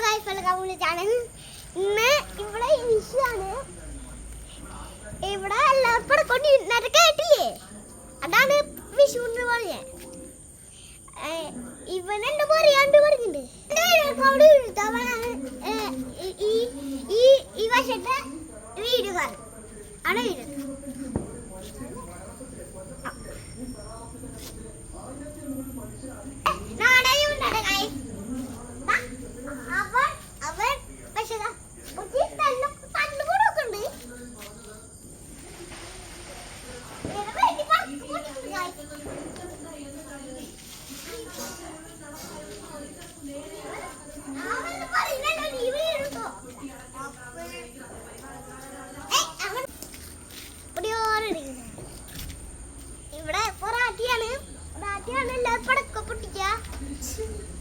വിളിച്ചാണ് ഇന്ന് ഇവിടെ വിഷുവാണ് ഇവിടെ എല്ലാവർക്കും കൊണ്ട് നരക്കായിട്ടില്ലേ അതാണ് വിഷു എന്ന് പറഞ്ഞേ ഇവൻ എന്താ പറയാണ്ട് പറഞ്ഞിട്ടുണ്ട്. എന്റെ ഈ ഈ ഈ വശത്തെ വീടുകാരൻ ആണ് വീട്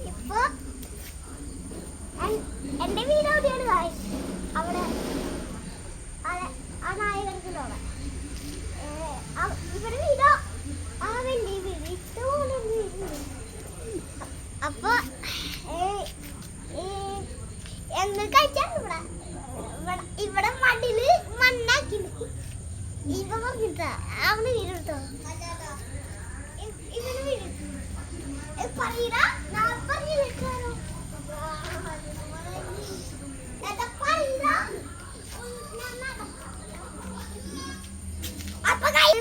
ഇപ്പൊ എന്റെ വീട്. അവിടെ ആ- ഇവിടെ. ഇവിടെ മണ്ണാക്കി. ഇവ ഞാൻ പറഞ്ഞിരിക്കാനോ അപ്പൊ കൈ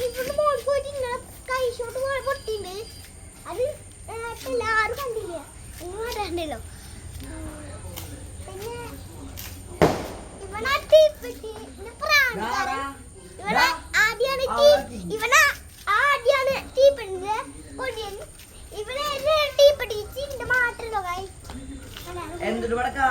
ഇവരുടെ മോൾ പോയിട്ട് ഇങ്ങനെ കൈശോട്ട് പൊട്ടിണ്ട് അത് എല്ലാവരും കണ്ടില്ല? നിങ്ങൾ കണ്ടല്ലോ പിന്നെ ഇവനാ തീപ്പെട്ടി. ഇവന് ആദ്യമാണ് ഇവനെ ആദ്യമാണ് തീപ്പെട്ടിന്റെ കൊടിയൻ ഇവനെ തീപ്പെട്ടി മാത്രമല്ലോ കൈ എന്തൊരു പടക്കാ